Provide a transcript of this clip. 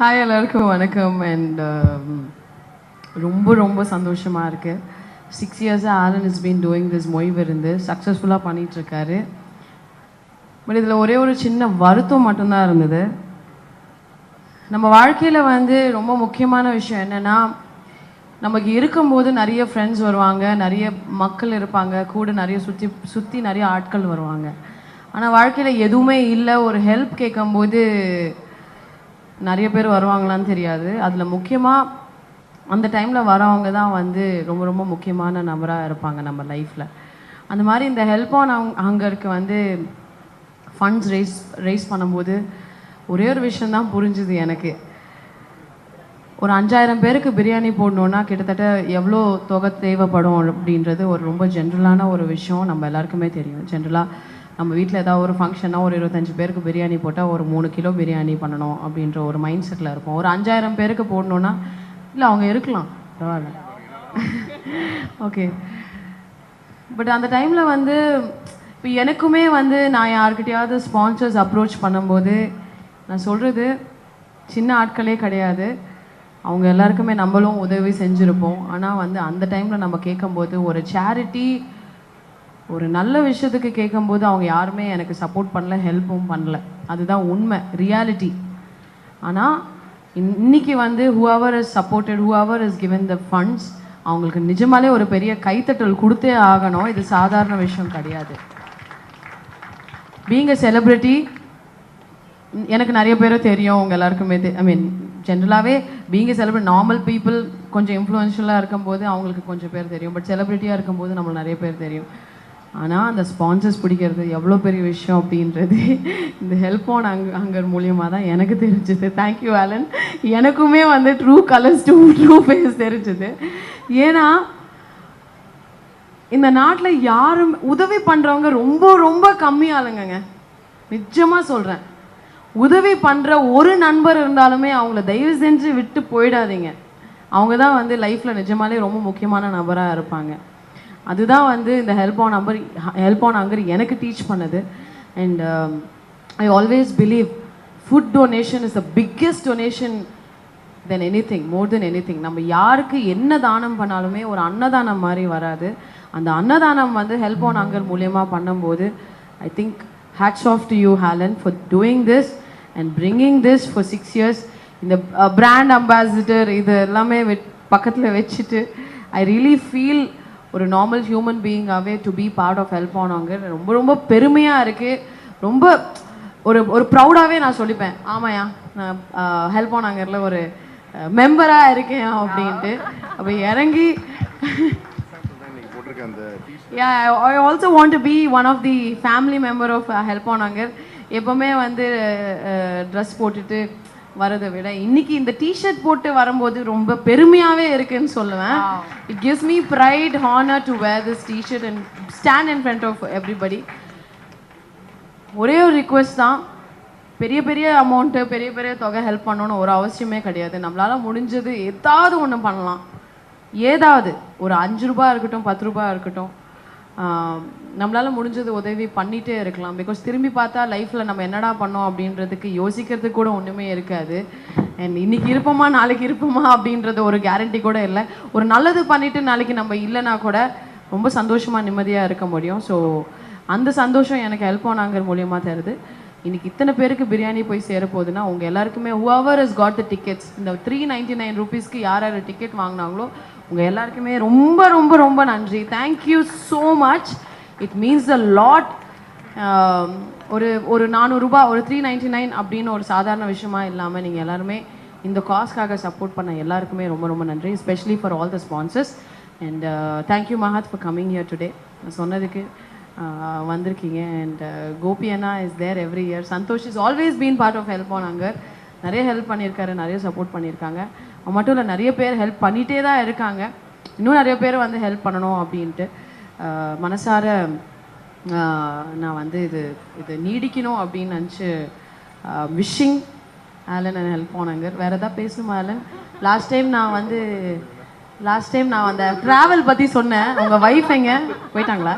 Hi எல்லாருக்கும் வணக்கம் and um, ரொம்ப ரொம்ப சந்தோஷமாக இருக்குது சிக்ஸ் இயர்ஸாக Alan is been doing this move இருந்து சக்ஸஸ்ஃபுல்லாக பண்ணிகிட்ருக்காரு பட் இதில் ஒரே ஒரு சின்ன வருத்தம் மட்டும்தான் இருந்தது. நம்ம வாழ்க்கையில் வந்து ரொம்ப முக்கியமான விஷயம் என்னென்னா நமக்கு இருக்கும்போது நிறைய ஃப்ரெண்ட்ஸ் வருவாங்க நிறைய மக்கள் இருப்பாங்க கூட நிறைய சுற்றி சுற்றி நிறைய ஆட்கள் வருவாங்க. ஆனால் வாழ்க்கையில் எதுவுமே இல்லை. ஒரு ஹெல்ப் கேட்கும்போது நிறைய பேர் வருவாங்களான்னு தெரியாது. அதில் முக்கியமாக அந்த டைமில் வரவங்க தான் வந்து ரொம்ப ரொம்ப முக்கியமான நபராக இருப்பாங்க நம்ம லைஃப்பில் அந்த மாதிரி இந்த ஹெல்ப் ஆன் ஹங்கருக்கு வந்து ஃபண்ட்ஸ் ரைஸ் ரைஸ் பண்ணும்போது ஒரே ஒரு விஷயந்தான் புரிஞ்சுது எனக்கு. ஒரு அஞ்சாயிரம் பேருக்கு பிரியாணி போடணுன்னா கிட்டத்தட்ட எவ்வளோ தொகை தேவைப்படும் அப்படின்றது ஒரு ரொம்ப ஜென்ரலான ஒரு விஷயம் நம்ம எல்லாருக்குமே தெரியும். ஜென்ரலாக நம்ம வீட்டில் ஏதாவது ஒரு ஃபங்க்ஷன்னா ஒரு இருபத்தஞ்சு பேருக்கு பிரியாணி போட்டால் ஒரு மூணு கிலோ பிரியாணி பண்ணணும் அப்படின்ற ஒரு மைண்ட் செட்டில் இருப்போம். ஒரு அஞ்சாயிரம் பேருக்கு போடணுன்னா இல்லை அவங்க இருக்கலாம். பரவாயில்ல. ஓகே பட் அந்த டைமில் வந்து இப்போ எனக்குமே வந்து நான் யார்கிட்டயாவது ஸ்பான்சர்ஸ் அப்ரோச் பண்ணும்போது நான் சொல்கிறது சின்ன ஆட்களே கிடையாது. அவங்க எல்லாருக்குமே நம்மளும் உதவி செஞ்சுருப்போம். ஆனால் வந்து அந்த டைமில் நம்ம கேட்கும்போது ஒரு சேரிட்டி ஒரு நல்ல விஷயத்துக்கு கேட்கும்போது அவங்க யாருமே எனக்கு சப்போர்ட் பண்ணல ஹெல்ப்பும் பண்ணல. அதுதான் உண்மை ரியாலிட்டி ஆனால் இன்னைக்கு வந்து whoever is supported whoever is given the funds அவங்களுக்கு நிஜமாலே ஒரு பெரிய கைத்தட்டல் கொடுத்தே ஆகணும். இது சாதாரண விஷயம் கிடையாது. பீங் அ செலிப்ரிட்டி எனக்கு நிறைய பேரை தெரியும் அவங்க எல்லாருக்குமே ஐ மீன் ஜென்ரலாகவே பீங் செலிப்ரிட்டி நார்மல் பீப்புள் கொஞ்சம் இன்ஃப்ளூயன்ஷியலாக இருக்கும்போது அவங்களுக்கு கொஞ்சம் பேர் தெரியும் பட் செலிப்ரிட்டியாக இருக்கும்போது நம்மளுக்கு நிறைய பேர் தெரியும். ஆனால் அந்த ஸ்பான்சர்ஸ் பிடிக்கிறது எவ்வளோ பெரிய விஷயம் அப்படின்றது இந்த ஹெல்ப் ஆன் அங் அங்கர் மூலியமாக தான் எனக்கு தெரிஞ்சுது. தேங்க்யூ ஆலன் எனக்குமே வந்து true colours to true face தெரிஞ்சுது. ஏன்னா இந்த நாட்டில் யாரும் உதவி பண்ணுறவங்க ரொம்ப ரொம்ப கம்மி ஆளுங்கங்க. சொல்கிறேன் உதவி பண்ணுற ஒரு நண்பர் இருந்தாலுமே அவங்கள தயவு செஞ்சு விட்டு போயிடாதீங்க. அவங்க தான் வந்து லைஃப்பில் நிஜமாலே ரொம்ப முக்கியமான நபராக இருப்பாங்க. அதுதான் வந்து இந்த Help On Hunger Help On Hunger எனக்கு டீச் பண்ணது. And I always believe food donation is the biggest donation then anything more then anything நம்ம யாருக்கு என்ன தானம் பண்ணாலுமே ஒரு அன்னதானம் மாதிரி வராது. அந்த அன்னதானம் வந்து ஹெல்ப் ஆன் அங்கர் மூலியமாக பண்ணும்போது I think hats off to you Alan for doing this and bringing this for six years இந்த uh, பிராண்ட் அம்பாசிடர் இது எல்லாமே பக்கத்தில் வச்சுட்டு ஐ ரியலி ஃபீல் ஒரு normal human பீயிங்காகவே to be part of Help On ரொம்ப ரொம்ப பெருமையாக இருக்குது ரொம்ப ஒரு ஒரு ப்ரௌடாகவே நான் சொல்லிப்பேன். ஆமாயா நான் ஹெல்ப் ஆனாங்கரில் ஒரு மெம்பராக இருக்கேன் அப்படின்ட்டு. அப்போ இறங்கி போட்டிருக்க also yeah i also want to be one of the family member எப்பவுமே வந்து ட்ரெஸ் போட்டுட்டு வரதை விட. இன்னைக்கு இந்த டிஷர்ட் போட்டு வரும்போது ரொம்ப பெருமையாவே இருக்குன்னு சொல்லுவேன். It gives me pride honor to wear this t-shirt and stand in front of everybody. ஒரே ஒரு ரிக்வெஸ்ட் தான். பெரிய பெரிய அமௌண்ட்டு பெரிய பெரிய தொகை ஹெல்ப் பண்ணணும்னு ஒரு அவசியமே கிடையாது. நம்மளால முடிஞ்சது ஏதாவது ஒன்று பண்ணலாம். ஏதாவது. ஒரு அஞ்சு ரூபாய் இருக்கட்டும் பத்து ரூபாய் இருக்கட்டும். நம்மளால் முடிஞ்சது உதவி பண்ணிகிட்டே இருக்கலாம். பிகாஸ் திரும்பி பார்த்தா லைஃப்பில் நம்ம என்னடா பண்ணோம் அப்படின்றதுக்கு யோசிக்கிறதுக்கு கூட ஒன்றுமே இருக்காது. அண்ட் இன்னைக்கு இருப்போமா நாளைக்கு இருப்போமா அப்படின்றது ஒரு கேரண்டி கூட இல்லை. ஒரு நல்லது பண்ணிவிட்டு நாளைக்கு நம்ம இல்லைன்னா கூட ரொம்ப சந்தோஷமாக நிம்மதியாக இருக்க முடியும். ஸோ அந்த சந்தோஷம் எனக்கு ஹெல்ப் ஆனாங்கிற மூலியமாக தருது. இன்றைக்கி இத்தனை பேருக்கு பிரியாணி போய் சேர போகுதுன்னா உங்கள் எல்லாருக்குமே whoever is got the tickets இந்த த்ரீ நைன்ட்டி நைன் ருபீஸ்க்கு யார் யார் டிக்கெட் வாங்கினாங்களோ உங்கள் எல்லாருக்குமே ரொம்ப ரொம்ப ரொம்ப நன்றி. Thank you so much it means a lot ஒரு ஒரு நானூறுரூபா ஒரு த்ரீ நைன்டி நைன் அப்படின்னு ஒரு சாதாரண விஷயமா இல்லாமல் நீங்கள் எல்லாருமே இந்த காஸ்க்காக சப்போர்ட் பண்ண எல்லாருக்குமே ரொம்ப ரொம்ப நன்றி specially for all the sponsors and thank you Mahat for coming here today சொன்னதுக்கு uh, வந்திருக்கீங்க. And Gopi Anna is there every year Santhosh is always been part of Help On Hunger நிறைய ஹெல்ப் பண்ணியிருக்காரு நிறைய சப்போர்ட் பண்ணியிருக்காங்க. அது மட்டும் இல்லை நிறைய பேர் ஹெல்ப் பண்ணிகிட்டே தான் இருக்காங்க. இன்னும் நிறைய பேர் வந்து ஹெல்ப் பண்ணணும் அப்படின்ட்டு மனசார நான் வந்து இது இது நீடிக்கணும் அப்படின்னு நினச்சி wishing Alan and Help On Hunger வேறு எதாவது பேசணுமா ஆலன் லாஸ்ட் டைம் நான் வந்து லாஸ்ட் டைம் நான் அந்த ட்ராவல் பற்றி சொன்னேன். உங்கள் ஒய்ஃப் எங்கே? போயிட்டாங்களா?